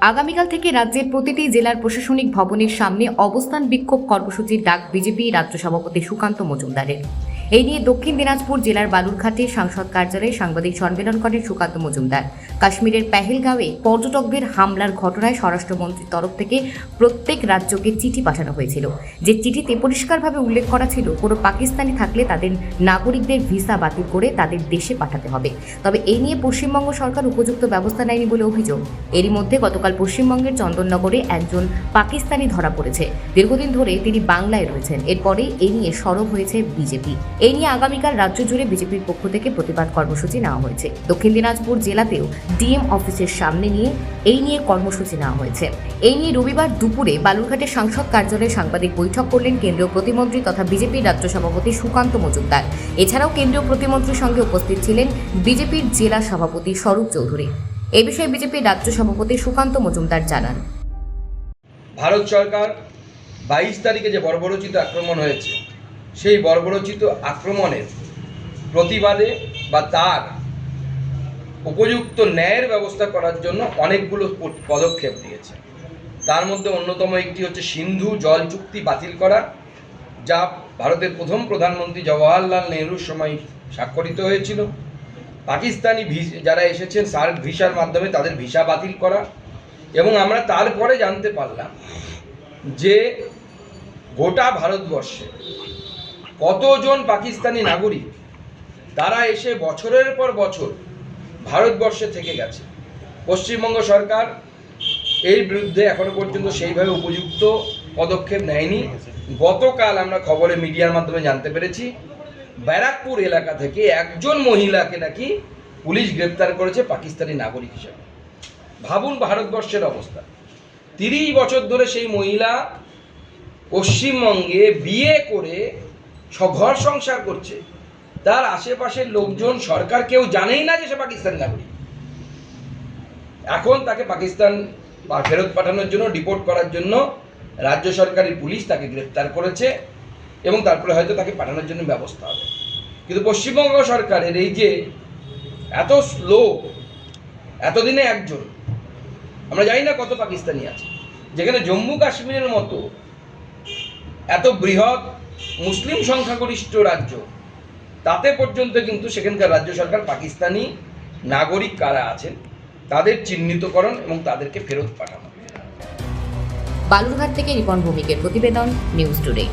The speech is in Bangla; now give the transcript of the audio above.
আগামীকাল থেকে রাজ্যের প্রতিটি জেলার প্রশাসনিক ভবনের সামনে অবস্থান বিক্ষোভ কর্মসূচির ডাক বিজেপি রাজ্য সভাপতি সুকান্ত মজুমদারের। এই নিয়ে দক্ষিণ দিনাজপুর জেলার বালুরঘাটে সাংসদ কার্যালয়ে সাংবাদিক সম্মেলন করেন সুকান্ত মজুমদার। কাশ্মীরের পেহেলগাঁওয়ে পর্যটকদের হামলার ঘটনায় স্বরাষ্ট্রমন্ত্রীর তরফ থেকে প্রত্যেক রাজ্যকে চিঠি পাঠানো হয়েছিল। যে চিঠিতে পরিষ্কারভাবে উল্লেখ করা ছিল, কোনো পাকিস্তানি থাকলে তাদের নাগরিকদের ভিসা বাতিল করে তাদের দেশে পাঠাতে হবে। তবে এই নিয়ে পশ্চিমবঙ্গ সরকার উপযুক্ত ব্যবস্থা নেয়নি বলে অভিযোগ। এরই মধ্যে গতকাল পশ্চিমবঙ্গের চন্দননগরে একজন পাকিস্তানি ধরা পড়েছে। দীর্ঘদিন ধরে তিনি বাংলায় রয়েছেন। এরপরে এই নিয়ে সরব হয়েছে বিজেপি। এই নিয়ে আগামীকাল রাজ্য জুড়ে বিজেপির পক্ষ থেকে প্রতিবাদ কর্মসূচি নেওয়া হয়েছে। দক্ষিণ দিনাজপুর জেলাতেও ডিএম অফিসের সামনে নিয়ে এই নিয়ে কর্মসূচি নেওয়া হয়েছে। এই নিয়ে রবিবার দুপুরে বালুরঘাটের সাংসদ কার্যালয়ে সাংবাদিক বৈঠক করলেন কেন্দ্রীয় প্রতিমন্ত্রী তথা বিজেপির রাজ্য সভাপতি সুকান্ত মজুমদার। এছাড়াও কেন্দ্রীয় প্রতিমন্ত্রীর সঙ্গে উপস্থিত ছিলেন বিজেপির জেলা সভাপতি স্বরূপ চৌধুরী। এ বিষয়ে বিজেপির রাজ্য সভাপতি সুকান্ত মজুমদার জানান। ভারত সরকার বাইশ তারিখে যে বর্বরচিত আক্রমণ হয়েছে সেই বর্বরচিত আক্রমণের প্রতিবাদে বা তার উপযুক্ত ন্যায়ের ব্যবস্থা করার জন্য অনেকগুলো পদক্ষেপ দিয়েছে তার মধ্যে অন্যতম একটি হচ্ছে সিন্ধু জল চুক্তি বাতিল করা, যা ভারতের প্রথম প্রধানমন্ত্রী জওয়াহরলাল নেহরুর সময় স্বাক্ষরিত হয়েছিল। পাকিস্তানি যারা এসেছেন সার্ক ভিসার মাধ্যমে তাদের ভিসা বাতিল করা এবং আমরা তারপরে জানতে পারলাম যে গোটা ভারতবর্ষে কতজন পাকিস্তানি নাগরিক? তারা এসে বছরের পর বছর ভারতবর্ষে থেকে গেছে। পশ্চিমবঙ্গ সরকার এর বিরুদ্ধে এখনও পর্যন্ত সেইভাবে উপযুক্ত পদক্ষেপ নেয়নি। গতকাল আমরা খবরে মিডিয়ার মাধ্যমে জানতে পেরেছি, ব্যারাকপুর এলাকা থেকে একজন মহিলাকে নাকি পুলিশ গ্রেপ্তার করেছে পাকিস্তানি নাগরিক হিসেবে। ভাবুন ভারতবর্ষের অবস্থা। তিরিশ বছর ধরে সেই মহিলা পশ্চিমবঙ্গে বিয়ে করে ঘর সংসার করছে। তার আশেপাশের লোকজন সরকার কেউ জানেই না যে সে পাকিস্তান নাগরিক। এখন তাকে পাকিস্তান ফেরত পাঠানোর জন্য ডিপোর্ট করার জন্য রাজ্য সরকারি পুলিশ তাকে গ্রেপ্তার করেছে এবং তারপরে হয়তো তাকে পাঠানোর জন্য ব্যবস্থা হবে। কিন্তু পশ্চিমবঙ্গ সরকারের এই যে এত স্লো এতদিনে একজন, আমরা জানি না কত পাকিস্তানি আছে, যেখানে জম্মু কাশ্মীরের মতো এত বৃহৎ মুসলিম সংখ্যাগরিষ্ঠ রাজ্য। তাতে পর্যন্ত কিন্তু সেখানকার রাজ্য সরকার পাকিস্তানি নাগরিক কারা আছেন, তাদের চিহ্নিতকরণ এবং তাদেরকে ফেরত পাঠানো। বালুরঘাট থেকে রিপন ভূমিকের প্রতিবেদন, নিউজ টুডে।